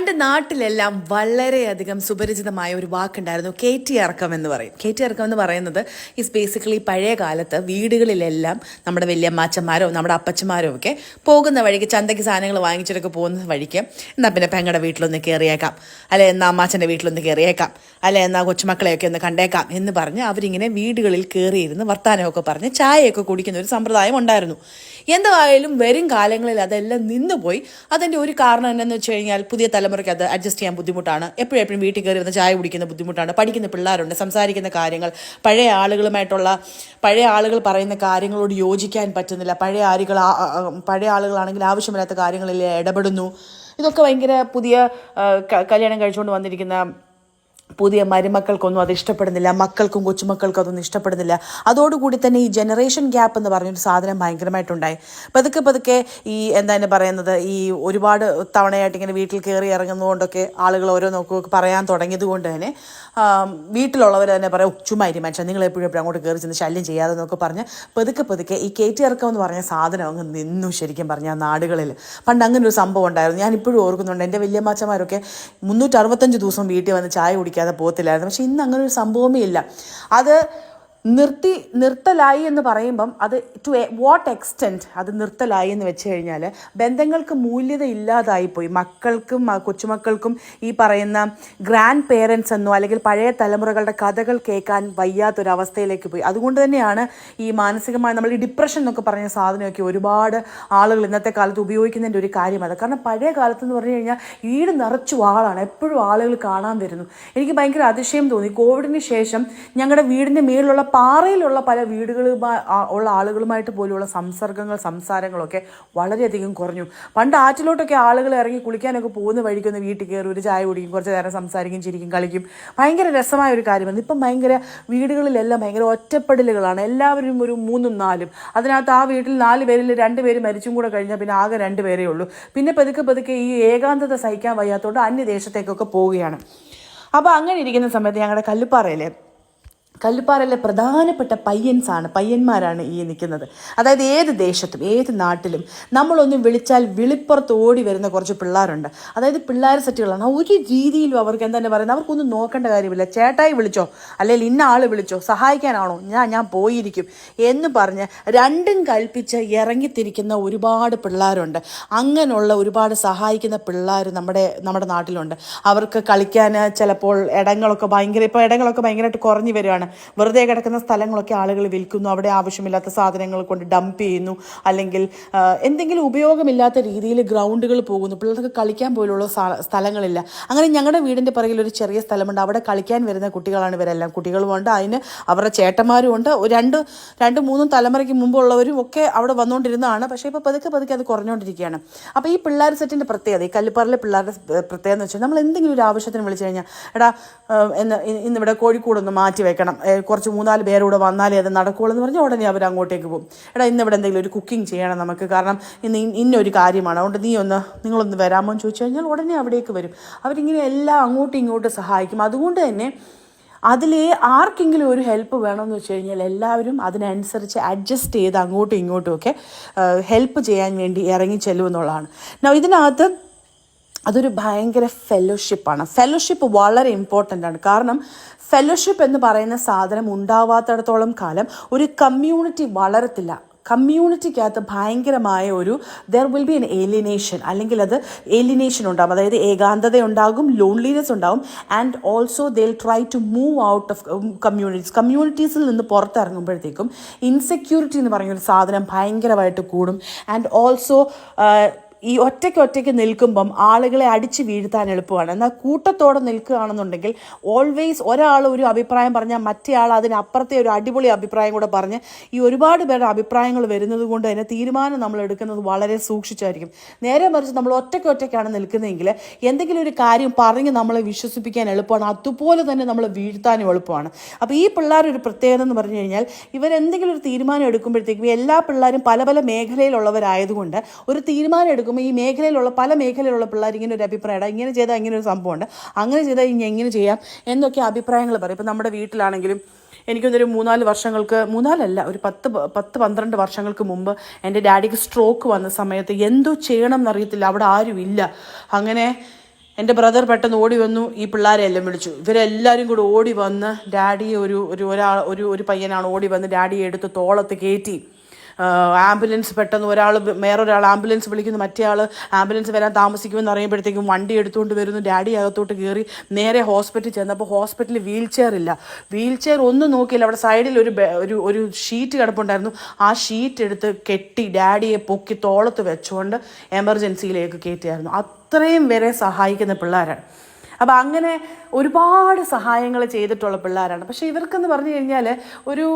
പണ്ട് നാട്ടിലെല്ലാം വളരെയധികം സുപരിചിതമായ ഒരു വാക്കുണ്ടായിരുന്നു കെ ടി ഇറക്കം എന്ന് പറയും. കെ ടി ഇറക്കം എന്ന് പറയുന്നത് ഈസ് ബേസിക്കലി പഴയ കാലത്ത് വീടുകളിലെല്ലാം നമ്മുടെ വലിയമ്മാച്ചന്മാരോ നമ്മുടെ അപ്പച്ചന്മാരോ ഒക്കെ പോകുന്ന വഴിക്ക് ചന്തയ്ക്ക് സാധനങ്ങൾ വാങ്ങിച്ചിട്ടൊക്കെ പോകുന്ന വഴിക്ക് എന്നാൽ പിന്നെ പെങ്ങളുടെ വീട്ടിലൊന്ന് കയറിയേക്കാം അല്ലെ എന്നാൽ അമ്മാച്ചന്റെ വീട്ടിലൊന്ന് കയറിയേക്കാം അല്ലെ എന്നാൽ കൊച്ചുമക്കളെയൊക്കെ ഒന്ന് കണ്ടേക്കാം എന്ന് പറഞ്ഞ് അവരിങ്ങനെ വീടുകളിൽ കയറിയിരുന്ന് വർത്താനമൊക്കെ പറഞ്ഞ് ചായയൊക്കെ കുടിക്കുന്ന ഒരു സമ്പ്രദായം ഉണ്ടായിരുന്നു. എന്തായാലും വരും കാലങ്ങളിൽ അതെല്ലാം നിന്നുപോയി. അതിന്റെ ഒരു കാരണം എന്താണെന്ന് വെച്ച് കഴിഞ്ഞാൽ പുതിയ തലമുറയ്ക്ക് അത് അഡ്ജസ്റ്റ് ചെയ്യാൻ ബുദ്ധിമുട്ടാണ്. എപ്പോഴും എപ്പോഴും വീട്ടിൽ കയറി വന്ന് ചായ കുടിക്കുന്ന ബുദ്ധിമുട്ടാണ്. പഠിക്കുന്ന പിള്ളേരുണ്ട് സംസാരിക്കുന്ന കാര്യങ്ങൾ. പഴയ ആളുകളുമായിട്ടുള്ള പഴയ ആളുകൾ പറയുന്ന കാര്യങ്ങളോട് യോജിക്കാൻ പറ്റുന്നില്ല. പഴയ ആളുകൾ പഴയ ആളുകളാണെങ്കിൽ ആവശ്യമില്ലാത്ത കാര്യങ്ങളിൽ ഇടപെടുന്നു. ഇതൊക്കെ ഭയങ്കര പുതിയ കല്യാണം കഴിച്ചുകൊണ്ട് വന്നിരിക്കുന്ന പുതിയ മരുമക്കൾക്കൊന്നും അത് ഇഷ്ടപ്പെടുന്നില്ല മക്കൾക്കും കൊച്ചുമക്കൾക്കും അതൊന്നും ഇഷ്ടപ്പെടുന്നില്ല. അതോടുകൂടി തന്നെ ഈ ജനറേഷൻ ഗ്യാപ്പ് എന്ന് പറഞ്ഞൊരു സാധനം ഭയങ്കരമായിട്ടുണ്ടായി. പതുക്കെ പതുക്കെ ഈ എന്താണ് പറയുന്നത്? ഈ ഒരുപാട് തവണയായിട്ട് ഇങ്ങനെ വീട്ടിൽ കയറി ഇറങ്ങുന്നതുകൊണ്ടൊക്കെ ആളുകൾ ഓരോ നോക്കുകയൊക്കെ പറയാൻ തുടങ്ങിയതുകൊണ്ട് തന്നെ വീട്ടിലുള്ളവർ തന്നെ പറയും ചുമ്മാ ഇരി മനുഷ്യൻ നിങ്ങൾ എപ്പോഴും എപ്പോഴും അങ്ങോട്ട് കയറി ചെന്ന് ശല്യം ചെയ്യാതെ എന്നൊക്കെ പറഞ്ഞ് പതുക്കെ പതുക്കെ ഈ കയറ്റി എന്ന് പറഞ്ഞ സാധനം അങ്ങ് നിന്നു ശരിക്കും പറഞ്ഞാൽ നാടുകളിൽ. പണ്ട് അങ്ങനെ ഒരു സംഭവം ഉണ്ടായിരുന്നു. ഞാൻ ഇപ്പോഴും ഓർക്കുന്നുണ്ട്. എന്റെ വല്യമ്മാച്ചമാരൊക്കെ മുന്നൂറ്ററുപത്തഞ്ച് ദിവസം വീട്ടിൽ വന്ന് ചായ കുടിക്കാതെ പോകത്തില്ലായിരുന്നു. പക്ഷേ ഇന്ന് അങ്ങനൊരു സംഭവമേ ഇല്ല. അത് നിർത്തി നിർത്തലായി എന്ന് പറയുമ്പം അത് ടു വാട്ട് എക്സ്റ്റെന്റ് അത് നിർത്തലായി എന്ന് വെച്ച് കഴിഞ്ഞാൽ ബന്ധങ്ങൾക്ക് മൂല്യത ഇല്ലാതായിപ്പോയി മക്കൾക്കും കൊച്ചുമക്കൾക്കും ഈ പറയുന്ന ഗ്രാൻഡ് പേരൻസ് എന്നോ അല്ലെങ്കിൽ പഴയ തലമുറകളുടെ കഥകൾ കേൾക്കാൻ വയ്യാത്തൊരവസ്ഥയിലേക്ക് പോയി. അതുകൊണ്ട് തന്നെയാണ് ഈ മാനസികമായി നമ്മൾ ഈ ഡിപ്രഷൻ എന്നൊക്കെ പറഞ്ഞ സാധനമൊക്കെ ഒരുപാട് ആളുകൾ ഇന്നത്തെ കാലത്ത് ഉപയോഗിക്കുന്നതിന്റെ ഒരു കാര്യം കാരണം പഴയ കാലത്ത് എന്ന് പറഞ്ഞു കഴിഞ്ഞാൽ ഈട് നിറച്ചു ആളാണ് എപ്പോഴും ആളുകൾ കാണാൻ വരുന്നു. എനിക്ക് ഭയങ്കര അതിശയം തോന്നി. കോവിഡിന് ശേഷം ഞങ്ങളുടെ വീടിന്റെ മേളിലുള്ള പാറയിലുള്ള പല വീടുകളുമായി ഉള്ള ആളുകളുമായിട്ട് പോലുള്ള സംസർഗങ്ങൾ സംസാരങ്ങളൊക്കെ വളരെയധികം കുറഞ്ഞു. പണ്ട് ആറ്റിലോട്ടൊക്കെ ആളുകൾ ഇറങ്ങി കുളിക്കാനൊക്കെ പോകുന്ന വഴിക്കൊന്ന് വീട്ടിൽ കയറി ഒരു ചായ കുടിക്കും കുറച്ച് നേരം സംസാരിക്കും ചിരിക്കും കളിക്കും. ഭയങ്കര രസമായ ഒരു കാര്യമാണ്. ഇപ്പം ഭയങ്കര വീടുകളിലെല്ലാം ഭയങ്കര ഒറ്റപ്പെടലുകളാണ്. എല്ലാവരും ഒരു മൂന്നും നാലും. അതിനകത്ത് ആ വീട്ടിൽ നാല് പേരിൽ രണ്ട് പേര് മരിച്ചും കൂടെ കഴിഞ്ഞാൽ പിന്നെ ആകെ രണ്ട് പേരേ ഉള്ളൂ. പിന്നെ പതുക്കെ പതുക്കെ ഈ ഏകാന്തത സഹിക്കാൻ വയ്യാത്തതുകൊണ്ട് അന്യദേശത്തേക്കൊക്കെ പോവുകയാണ്. അപ്പോൾ അങ്ങനെ ഇരിക്കുന്ന സമയത്ത് ഞങ്ങളുടെ കല്ലുപ്പാറയിലെ കല്ലുപ്പാറയിലെ പ്രധാനപ്പെട്ട പയ്യൻസാണ് പയ്യന്മാരാണ് ഈ നിൽക്കുന്നത്. അതായത് ഏത് ദേശത്തും ഏത് നാട്ടിലും നമ്മളൊന്ന് വിളിച്ചാൽ വിളിപ്പുറത്ത് ഓടി വരുന്ന കുറച്ച് പിള്ളേരുണ്ട്. അതായത് പിള്ളേർ സെറ്റുകളാണ്. ഒരു രീതിയിലും അവർക്ക് എന്താ പറയുന്നത്? അവർക്കൊന്നും നോക്കേണ്ട കാര്യമില്ല. ചേട്ടായി വിളിച്ചോ അല്ലെങ്കിൽ ഇന്ന ആൾ വിളിച്ചോ സഹായിക്കാനാണോ? ഞാൻ ഞാൻ പോയിരിക്കും എന്ന് പറഞ്ഞ് രണ്ടും കൽപ്പിച്ച് ഇറങ്ങിത്തിരിക്കുന്ന ഒരുപാട് പിള്ളേരുണ്ട്. അങ്ങനെയുള്ള ഒരുപാട് സഹായിക്കുന്ന പിള്ളേർ നമ്മുടെ നമ്മുടെ നാട്ടിലുണ്ട്. അവർക്ക് കളിക്കാൻ ചിലപ്പോൾ ഇടങ്ങളൊക്കെ ഭയങ്കര ഇപ്പോൾ ഇടങ്ങളൊക്കെ ഭയങ്കരമായിട്ട് കുറഞ്ഞു വരികയാണ്. വെറുതെ കിടക്കുന്ന സ്ഥലങ്ങളൊക്കെ ആളുകൾ വിൽക്കുന്നു അവിടെ ആവശ്യമില്ലാത്ത സാധനങ്ങൾ കൊണ്ട് ഡംപ് ചെയ്യുന്നു അല്ലെങ്കിൽ എന്തെങ്കിലും ഉപയോഗമില്ലാത്ത രീതിയിൽ ഗ്രൗണ്ടുകൾ പോകുന്നു പിള്ളേർക്ക് കളിക്കാൻ പോലുള്ള സ്ഥലങ്ങളില്ല. അങ്ങനെ ഞങ്ങളുടെ വീടിന്റെ പിറകിൽ ഒരു ചെറിയ സ്ഥലമുണ്ട് അവിടെ കളിക്കാൻ വരുന്ന കുട്ടികളാണ് ഇവരെല്ലാം. കുട്ടികളുമുണ്ട് അതിന് അവരുടെ ചേട്ടന്മാരും ഉണ്ട്. രണ്ട് രണ്ട് മൂന്നും തലമുറയ്ക്ക് മുമ്പുള്ളവരും ഒക്കെ അവിടെ വന്നുകൊണ്ടിരുന്നതാണ് പക്ഷേ ഇപ്പോൾ പതുക്കെ പതുക്കെ അത് കുറഞ്ഞുകൊണ്ടിരിക്കുകയാണ് അപ്പോൾ ഈ പിള്ളേർ സെറ്റിന്റെ പ്രത്യേകത ഈ കല്ലുപ്പാറിലെ പിള്ളേരുടെ പ്രത്യേകത എന്ന് വെച്ചാൽ നമ്മൾ എന്തെങ്കിലും ഒരു ആവശ്യത്തിന് വിളിച്ചു കഴിഞ്ഞാൽ എടാ എന്ന് ഇന്നിവിടെ കോഴിക്കൂടൊന്ന് മാറ്റി വെക്കണം. കുറച്ച് മൂന്നാൽ പേരൂടെ വന്നാലേ അത് നടക്കുകയുള്ളൂ എന്ന് പറഞ്ഞാൽ ഉടനെ അവർ അങ്ങോട്ടേക്ക് പോകും. എടാ ഇന്നിവിടെ എന്തെങ്കിലും ഒരു കുക്കിംഗ് ചെയ്യണം നമുക്ക്. കാരണം ഇന്ന് ഇന്നൊരു കാര്യമാണ്. അതുകൊണ്ട് നീ ഒന്ന് നിങ്ങളൊന്ന് വരാമോ എന്ന് ചോദിച്ചു കഴിഞ്ഞാൽ ഉടനെ അവിടേക്ക് വരും. അവരിങ്ങനെ എല്ലാം അങ്ങോട്ടും ഇങ്ങോട്ടും സഹായിക്കും. അതുകൊണ്ട് തന്നെ അതിൽ ആർക്കെങ്കിലും ഒരു ഹെൽപ്പ് വേണമെന്ന് വെച്ച് കഴിഞ്ഞാൽ എല്ലാവരും അതിനനുസരിച്ച് അഡ്ജസ്റ്റ് ചെയ്ത് അങ്ങോട്ടും ഇങ്ങോട്ടും ഒക്കെ ഹെൽപ്പ് ചെയ്യാൻ വേണ്ടി ഇറങ്ങി ചെല്ലുമെന്നുള്ളതാണ്. ഇതിനകത്ത് അതൊരു ഭയങ്കര ഫെലോഷിപ്പാണ് ഫെലോഷിപ്പ് വളരെ ഇമ്പോർട്ടന്റ് ആണ്. കാരണം ഫെലോഷിപ്പ് എന്ന് പറയുന്ന സാധനം ഉണ്ടാവാത്തിടത്തോളം കാലം ഒരു കമ്മ്യൂണിറ്റി വളരത്തില്ല. കമ്മ്യൂണിറ്റിക്കകത്ത് ഭയങ്കരമായ ഒരു there will be an alienation അല്ലെങ്കിൽ അത് ഏലിനേഷൻ ഉണ്ടാകും അതായത് ഏകാന്തത ഉണ്ടാകും ലോൺലിനെസ് ഉണ്ടാകും and also they try to move out of communities കമ്മ്യൂണിറ്റീസിൽ നിന്ന് പുറത്തിറങ്ങുമ്പോഴത്തേക്കും ഇൻസെക്യൂരിറ്റി എന്ന് പറയുന്ന ഒരു സാധനം ഭയങ്കരമായിട്ട് കൂടും. ആൻഡ് ഓൾസോ ഈ ഒറ്റയ്ക്ക് ഒറ്റയ്ക്ക് നിൽക്കുമ്പം ആളുകളെ അടിച്ച് വീഴ്ത്താൻ എളുപ്പമാണ്. എന്നാൽ കൂട്ടത്തോടെ നിൽക്കുകയാണെന്നുണ്ടെങ്കിൽ ഓൾവേസ് ഒരാൾ ഒരു അഭിപ്രായം പറഞ്ഞാൽ മറ്റേ ആൾ അതിനപ്പുറത്തെ ഒരു അടിപൊളി അഭിപ്രായം കൂടെ പറഞ്ഞ് ഈ ഒരുപാട് പേരുടെ അഭിപ്രായങ്ങൾ വരുന്നത് കൊണ്ട് തന്നെ തീരുമാനം നമ്മൾ എടുക്കുന്നത് വളരെ സൂക്ഷിച്ചായിരിക്കും. നേരെ മറിച്ച് നമ്മൾ ഒറ്റയ്ക്ക് ഒറ്റയ്ക്കാണ് നിൽക്കുന്നതെങ്കിൽ എന്തെങ്കിലും ഒരു കാര്യം പറഞ്ഞ് നമ്മളെ വിശ്വസിപ്പിക്കാൻ എളുപ്പമാണ്. അതുപോലെ തന്നെ നമ്മൾ വീഴ്ത്താനും എളുപ്പമാണ്. അപ്പോൾ ഈ പിള്ളേർ ഒരു പ്രത്യേകത എന്ന് പറഞ്ഞു കഴിഞ്ഞാൽ ഇവരെന്തെങ്കിലും ഒരു തീരുമാനം എടുക്കുമ്പോഴത്തേക്കും എല്ലാ പിള്ളേരും പല പല മേഖലയിലുള്ളവരായതുകൊണ്ട് ഒരു തീരുമാനം എടുക്കുമ്പോൾ ഈ മേഖലയിലുള്ള പല മേഖലയിലുള്ള പിള്ളേർ ഇങ്ങനെ ഒരു അഭിപ്രായമാണ്. ഇങ്ങനെ ചെയ്താൽ ഇങ്ങനെ ഒരു സംഭവമുണ്ട്. അങ്ങനെ ചെയ്താൽ ഇനി എങ്ങനെ ചെയ്യാം എന്നൊക്കെ അഭിപ്രായങ്ങൾ പറയും. ഇപ്പം നമ്മുടെ വീട്ടിലാണെങ്കിലും എനിക്കൊന്നൊരു മൂന്നാൽ വർഷങ്ങൾക്ക് മൂന്നാലല്ല ഒരു പത്ത് പത്ത് പന്ത്രണ്ട് വർഷങ്ങൾക്ക് മുമ്പ് എന്റെ ഡാഡിക്ക് സ്ട്രോക്ക് വന്ന സമയത്ത് എന്തോ ചെയ്യണം എന്നറിയത്തില്ല. അവിടെ ആരും ഇല്ല. അങ്ങനെ എന്റെ ബ്രദർ പെട്ടെന്ന് ഓടി വന്നു. ഈ പിള്ളേരെ എല്ലാം വിളിച്ചു. ഇവരെല്ലാവരും കൂടി ഓടി വന്ന് ഡാഡിയെ ഒരു ഒരു ഒരാൾ ഒരു ഒരു പയ്യനാണ് ഓടി വന്ന് ഡാഡിയെ എടുത്ത് തോളത്ത് കയറ്റി. ആംബുലൻസ് പെട്ടെന്ന് ഒരാൾ വേറൊരാൾ ആംബുലൻസ് വിളിക്കുന്നു മറ്റേ ആൾ ആംബുലൻസ് വരാൻ താമസിക്കുമെന്ന് അറിയുമ്പോഴത്തേക്കും വണ്ടി എടുത്തുകൊണ്ട് വരുന്നു ഡാഡി അകത്തോട്ട് കയറി നേരെ ഹോസ്പിറ്റലിൽ ചെന്നപ്പോൾ ഹോസ്പിറ്റലിൽ വീൽ ചെയർ ഇല്ല. വീൽ ചെയർ ഒന്നും നോക്കിയില്ല അവിടെ സൈഡിൽ ഒരു ഒരു ഒരു ഷീറ്റ് കിടപ്പുണ്ടായിരുന്നു. ആ ഷീറ്റ് എടുത്ത് കെട്ടി ഡാഡിയെ പൊക്കി തോളത്ത് വെച്ചുകൊണ്ട് എമർജൻസിയിലേക്ക് കയറ്റിയായിരുന്നു. അത്രയും വരെ സഹായിക്കുന്ന പിള്ളേരാണ്. അപ്പം അങ്ങനെ ഒരുപാട് സഹായങ്ങൾ ചെയ്തിട്ടുള്ള പിള്ളേരാണ്. പക്ഷേ ഇവർക്കെന്ന് പറഞ്ഞു കഴിഞ്ഞാൽ ഒരു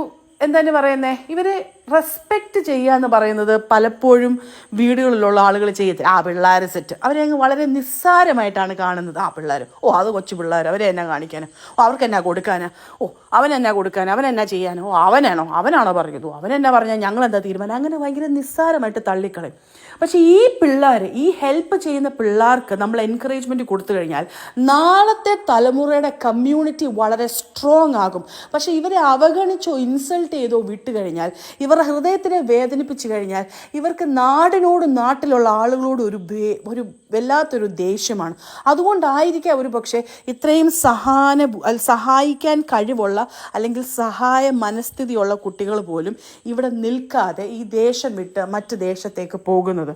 എന്താണ് പറയുന്നേ? ഇവരെ റെസ്പെക്റ്റ് ചെയ്യുക എന്ന് പറയുന്നത് പലപ്പോഴും വീടുകളിലുള്ള ആളുകൾ ചെയ്യത്തില്ല. ആ പിള്ളേർ സെറ്റ് അവരെ അങ്ങ് വളരെ നിസ്സാരമായിട്ടാണ് കാണുന്നത്. ആ പിള്ളേർ ഓ അത് കൊച്ചു പിള്ളേർ അവരെ എന്നാ കാണിക്കാനോ? ഓ അവർക്ക് എന്നാ കൊടുക്കാനാ? ഓ അവൻ എന്നാ കൊടുക്കാനാ? അവൻ എന്നാ ചെയ്യാനോ? അവനാണോ? അവനാണോ പറഞ്ഞത്? അവൻ എന്നാ പറഞ്ഞാൽ ഞങ്ങൾ എന്താ തീരുമാനം? അങ്ങനെ ഭയങ്കര നിസ്സാരമായിട്ട് തള്ളിക്കളയും. പക്ഷേ ഈ പിള്ളേർ ഈ ഹെൽപ്പ് ചെയ്യുന്ന പിള്ളേർക്ക് നമ്മൾ എൻകറേജ്മെന്റ് കൊടുത്തു കഴിഞ്ഞാൽ നാളത്തെ തലമുറയുടെ കമ്മ്യൂണിറ്റി വളരെ സ്ട്രോങ് ആകും. പക്ഷേ ഇവരെ അവഗണിച്ചോ ഇൻസൾട്ട് ചെയ്തോ വിട്ടു കഴിഞ്ഞാൽ ഇവരുടെ ഹൃദയത്തിനെ വേദനിപ്പിച്ചു കഴിഞ്ഞാൽ ഇവർക്ക് നാടിനോടും നാട്ടിലുള്ള ആളുകളോടും ഒരു ഒരു വല്ലാത്തൊരു ദേഷ്യമാണ്. അതുകൊണ്ടായിരിക്കാം ഒരു പക്ഷേ ഇത്രയും സഹാന സഹായിക്കാൻ കഴിവുള്ള അല്ലെങ്കിൽ സഹായ മനസ്ഥിതിയുള്ള കുട്ടികൾ പോലും ഇവിടെ നിൽക്കാതെ ഈ ദേശം വിട്ട് മറ്റ് ദേശത്തേക്ക് പോകുന്നത്.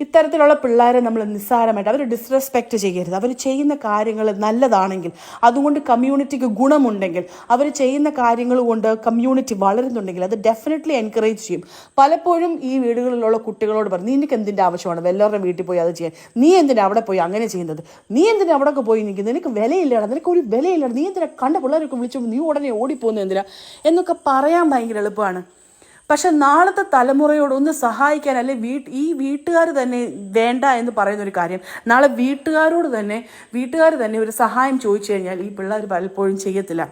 ഇത്തരത്തിലുള്ള പിള്ളേരെ നമ്മൾ നിസ്സാരമായിട്ട് അവർ ഡിസ്റെസ്പെക്റ്റ് ചെയ്യരുത്. അവർ ചെയ്യുന്ന കാര്യങ്ങൾ നല്ലതാണെങ്കിൽ അതുകൊണ്ട് കമ്മ്യൂണിറ്റിക്ക് ഗുണമുണ്ടെങ്കിൽ അവർ ചെയ്യുന്ന കാര്യങ്ങൾ കൊണ്ട് കമ്മ്യൂണിറ്റി വളരുന്നുണ്ടെങ്കിൽ അത് ഡെഫിനറ്റ്ലി എൻകറേജ് ചെയ്യും. പലപ്പോഴും ഈ വീടുകളിലുള്ള കുട്ടികളോട് പറഞ്ഞു നിനക്ക് എന്തിന്റെ ആവശ്യമാണ്? വല്ലവരുടെ വീട്ടിൽ പോയി അത് ചെയ്യാൻ. നീ എന്തിനാ അവിടെ പോയി അങ്ങനെ ചെയ്യുന്നത്? നീ എന്തിനാ അവിടെയൊക്കെ പോയി നിൽക്കുന്നത്? നിനക്ക് വിലയില്ലടാ നിനക്ക് ഒരു വിലയില്ല നീ എന്തിനാ കണ്ട പിള്ളേരൊക്കെ വിളിച്ചു നീ ഉടനെ ഓടിപ്പോകുന്നത് എന്തിനാ? എന്നൊക്കെ പറയാൻ ഭയങ്കര എളുപ്പമാണ്. പക്ഷെ നാളത്തെ തലമുറയോട് ഒന്ന് സഹായിക്കാൻ അല്ലെ വീട്ട് ഈ വീട്ടുകാർ തന്നെ വേണ്ട എന്ന് പറയുന്ന ഒരു കാര്യം. നാളെ വീട്ടുകാരോട് തന്നെ വീട്ടുകാർ തന്നെ ഒരു സഹായം ചോദിച്ചു കഴിഞ്ഞാൽ ഈ പിള്ളേർ പലപ്പോഴും ചെയ്യത്തില്ല.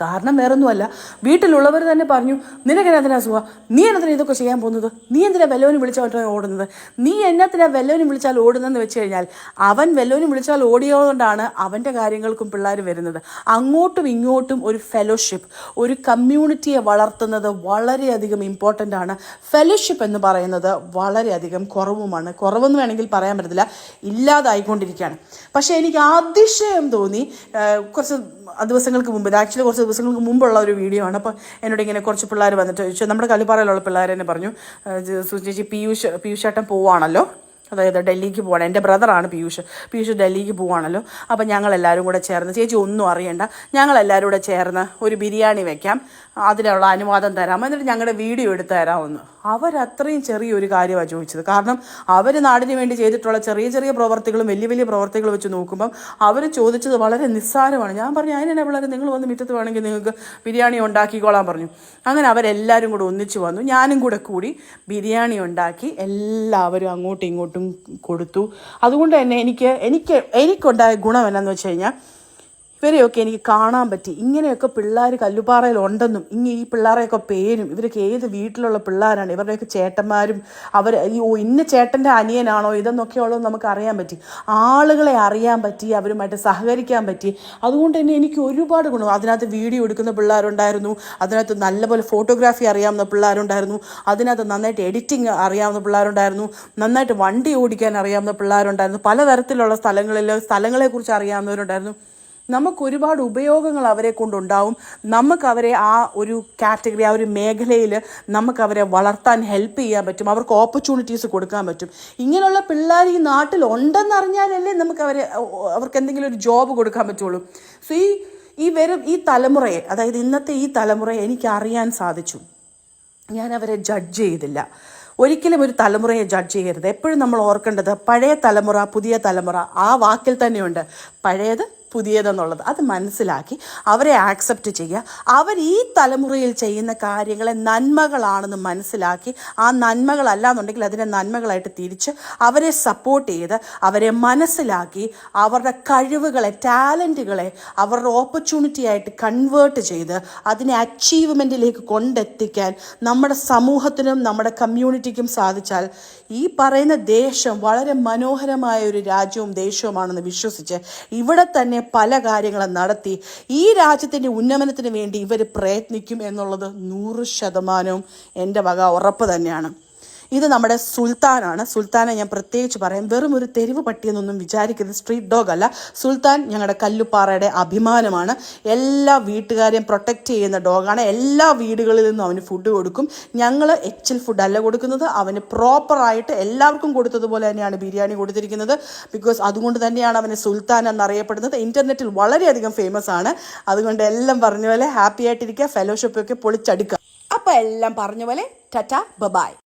കാരണം വേറൊന്നുമല്ല. വീട്ടിലുള്ളവർ തന്നെ പറഞ്ഞു നിനക്ക് അതിനാ സുഖ? നീ എന്നതിനാ ഇതൊക്കെ ചെയ്യാൻ പോകുന്നത്? നീ എന്തിനാ വെല്ലോനും വിളിച്ചാൽ ഓടുന്നത്? നീ എന്നത്തിനാ വെല്ലോനും വിളിച്ചാൽ ഓടുന്നതെന്ന് വെച്ച് കഴിഞ്ഞാൽ അവൻ വെല്ലോനും വിളിച്ചാൽ ഓടിയതുകൊണ്ടാണ് അവന്റെ കാര്യങ്ങൾക്കും പിള്ളേർ വരുന്നത്. അങ്ങോട്ടും ഇങ്ങോട്ടും ഒരു ഫെലോഷിപ്പ് ഒരു കമ്മ്യൂണിറ്റിയെ വളർത്തുന്നത് വളരെയധികം ഇമ്പോർട്ടന്റ് ആണ്. ഫെലോഷിപ്പ് എന്ന് പറയുന്നത് വളരെയധികം കുറവുമാണ്. കുറവെന്ന് വേണമെങ്കിൽ പറയാൻ പറ്റത്തില്ല. ഇല്ലാതായിക്കൊണ്ടിരിക്കുകയാണ്. പക്ഷേ എനിക്ക് അതിശയം തോന്നി കുറച്ച് ദിവസങ്ങൾക്ക് മുമ്പ് ആക്ച്വലി കുറച്ച് ദിവസങ്ങൾക്ക് മുമ്പുള്ള ഒരു വീഡിയോ ആണ്. അപ്പോൾ എന്നോട് ഇങ്ങനെ കുറച്ച് പിള്ളേർ വന്നിട്ട് ചോദിച്ചു നമ്മുടെ കല്ലുപാറയിലുള്ള പിള്ളേർ തന്നെ പറഞ്ഞു "ആ, പിയൂഷ് സു ചേച്ചി പീയൂഷ് പീയൂഷേട്ടൻ പോവാണല്ലോ. അതായത് ഡൽഹിക്ക് പോവാണ്. എന്റെ ബ്രദറാണ് പീയൂഷ്. പീയൂഷ് ഡൽഹിക്ക് പോവാണല്ലോ. അപ്പോൾ ഞങ്ങളെല്ലാവരും കൂടെ ചേർന്ന് ചേച്ചി ഒന്നും അറിയണ്ട ഞങ്ങളെല്ലാവരും കൂടെ ചേർന്ന് ഒരു ബിരിയാണി വെക്കാം. അതിനുള്ള അനുവാദം തരാം. എന്നിട്ട് ഞങ്ങളുടെ വീഡിയോ എടുത്ത് തരാമെന്ന്. അവരത്രയും ചെറിയൊരു കാര്യമാണ് ചോദിച്ചത്. കാരണം അവർ നാടിന് വേണ്ടി ചെയ്തിട്ടുള്ള ചെറിയ ചെറിയ പ്രവർത്തികളും വലിയ വലിയ പ്രവർത്തികൾ വെച്ച് നോക്കുമ്പം അവർ ചോദിച്ചത് വളരെ നിസ്സാരമാണ്. ഞാൻ പറഞ്ഞു അതിനെ പിള്ളേർ നിങ്ങൾ വന്ന് മിറ്റത്ത് വേണമെങ്കിൽ നിങ്ങൾക്ക് ബിരിയാണി ഉണ്ടാക്കിക്കോളാൻ പറഞ്ഞു. അങ്ങനെ അവരെല്ലാവരും കൂടെ ഒന്നിച്ച് വന്നു. ഞാനും കൂടെ കൂടി ബിരിയാണി ഉണ്ടാക്കി എല്ലാവരും അങ്ങോട്ടും ഇങ്ങോട്ടും കൊടുത്തു. അതുകൊണ്ട് തന്നെ എനിക്ക് എനിക്ക് എനിക്കുണ്ടായ ഗുണം എന്നാന്ന് വെച്ച് കഴിഞ്ഞാൽ ഇവരെയൊക്കെ എനിക്ക് കാണാൻ പറ്റി. ഇങ്ങനെയൊക്കെ പിള്ളേർ കല്ലുപാറയിൽ ഉണ്ടെന്നും ഇങ്ങനെ ഈ പിള്ളേരെയൊക്കെ പേരും ഇവരൊക്കെ ഏത് വീട്ടിലുള്ള പിള്ളേരാണ് ഇവരുടെയൊക്കെ ചേട്ടന്മാരും അവർ ഓ ഇന്ന ചേട്ടന്റെ അനിയനാണോ ഇതെന്നൊക്കെയുള്ളത് നമുക്ക് അറിയാൻ പറ്റി. ആളുകളെ അറിയാൻ പറ്റി അവരുമായിട്ട് സഹകരിക്കാൻ പറ്റി. അതുകൊണ്ട് തന്നെ എനിക്ക് ഒരുപാട് ഗുണം. അതിനകത്ത് വീഡിയോ എടുക്കുന്ന പിള്ളേരുണ്ടായിരുന്നു അതിനകത്ത് നല്ലപോലെ ഫോട്ടോഗ്രാഫി അറിയാവുന്ന പിള്ളേരുണ്ടായിരുന്നു അതിനകത്ത് നന്നായിട്ട് എഡിറ്റിംഗ് അറിയാവുന്ന പിള്ളേരുണ്ടായിരുന്നു നന്നായിട്ട് വണ്ടി ഓടിക്കാൻ അറിയാവുന്ന പിള്ളേരുണ്ടായിരുന്നു പലതരത്തിലുള്ള സ്ഥലങ്ങളിൽ സ്ഥലങ്ങളെക്കുറിച്ച് അറിയാവുന്നവരുണ്ടായിരുന്നു. നമുക്ക് ഒരുപാട് ഉപയോഗങ്ങൾ അവരെ കൊണ്ടുണ്ടാവും. നമുക്ക് അവരെ ആ ഒരു കാറ്റഗറി ആ ഒരു മേഖലയിൽ നമുക്ക് അവരെ വളർത്താൻ ഹെൽപ്പ് ചെയ്യാൻ പറ്റും. അവർക്ക് ഓപ്പർച്യൂണിറ്റീസ് കൊടുക്കാൻ പറ്റും. ഇങ്ങനെയുള്ള പിള്ളേർ ഈ നാട്ടിൽ ഉണ്ടെന്നറിഞ്ഞാലല്ലേ നമുക്ക് അവരെ അവർക്ക് എന്തെങ്കിലും ഒരു ജോബ് കൊടുക്കാൻ പറ്റുള്ളൂ. സോ ഈ ഈ വരും ഈ തലമുറയെ അതായത് ഇന്നത്തെ ഈ തലമുറയെ എനിക്ക് അറിയാൻ സാധിച്ചു. ഞാൻ അവരെ ജഡ്ജ് ചെയ്തില്ല. ഒരിക്കലും ഒരു തലമുറയെ ജഡ്ജ് ചെയ്യരുത്. എപ്പോഴും നമ്മൾ ഓർക്കേണ്ടത് പഴയ തലമുറ പുതിയ തലമുറ ആ വാക്കിൽ തന്നെയുണ്ട്. പഴയത് പുതിയതെന്നുള്ളത് അത് മനസ്സിലാക്കി അവരെ ആക്സെപ്റ്റ് ചെയ്യുക. അവർ ഈ തലമുറയിൽ ചെയ്യുന്ന കാര്യങ്ങളെ നന്മകളാണെന്ന് മനസ്സിലാക്കി ആ നന്മകളല്ല എന്നുണ്ടെങ്കിൽ അതിനെ നന്മകളായിട്ട് തിരിച്ച് അവരെ സപ്പോർട്ട് ചെയ്ത് അവരെ മനസ്സിലാക്കി അവരുടെ കഴിവുകളെ ടാലന്റുകളെ അവരുടെ ഓപ്പർച്യൂണിറ്റി ആയിട്ട് കൺവേർട്ട് ചെയ്ത് അതിനെ അച്ചീവ്മെന്റിലേക്ക് കൊണ്ടെത്തിക്കാൻ നമ്മുടെ സമൂഹത്തിനും നമ്മുടെ കമ്മ്യൂണിറ്റിക്കും സാധിച്ചാൽ ഈ പറയുന്ന ദേശം വളരെ മനോഹരമായ ഒരു രാജ്യവും ദേശവുമാണെന്ന് വിശ്വസിച്ച് ഇവിടെ തന്നെ പല കാര്യങ്ങളും നടത്തി ഈ രാജ്യത്തിന്റെ ഉന്നമനത്തിന് വേണ്ടി ഇവർ പ്രയത്നിക്കും എന്നുള്ളത് നൂറ് ശതമാനവും എന്റെ വക ഉറപ്പ് തന്നെയാണ്. ഇത് നമ്മുടെ സുൽത്താനാണ്. സുൽത്താനെ ഞാൻ പ്രത്യേകിച്ച് പറയാം. വെറും ഒരു തെരുവ് പട്ടിയെന്നൊന്നും വിചാരിക്കരുത്. സ്ട്രീറ്റ് ഡോഗ് അല്ല. സുൽത്താൻ ഞങ്ങളുടെ കല്ലുപ്പാറയുടെ അഭിമാനമാണ്. എല്ലാ വീട്ടുകാരെയും പ്രൊട്ടക്റ്റ് ചെയ്യുന്ന ഡോഗാണ് എല്ലാ വീടുകളിൽ നിന്നും അവന് ഫുഡ് കൊടുക്കും. ഞങ്ങൾ എച്ചിൽ അല്ല കൊടുക്കുന്നത്. അവന് പ്രോപ്പറായിട്ട് എല്ലാവർക്കും കൊടുത്തതുപോലെ തന്നെയാണ് ബിരിയാണി കൊടുത്തിരിക്കുന്നത്. ബിക്കോസ് അതുകൊണ്ട് തന്നെയാണ് അവന് സുൽത്താൻ എന്നറിയപ്പെടുന്നത്. ഇന്റർനെറ്റിൽ വളരെയധികം ഫേമസ് ആണ്. അതുകൊണ്ട് എല്ലാം പറഞ്ഞ പോലെ ഹാപ്പി ആയിട്ടിരിക്കുക. ഫെലോഷിപ്പ് ഒക്കെ പൊളിച്ചടുക്കുക. അപ്പോൾ എല്ലാം പറഞ്ഞ പോലെ ടറ്റ ബബായ്.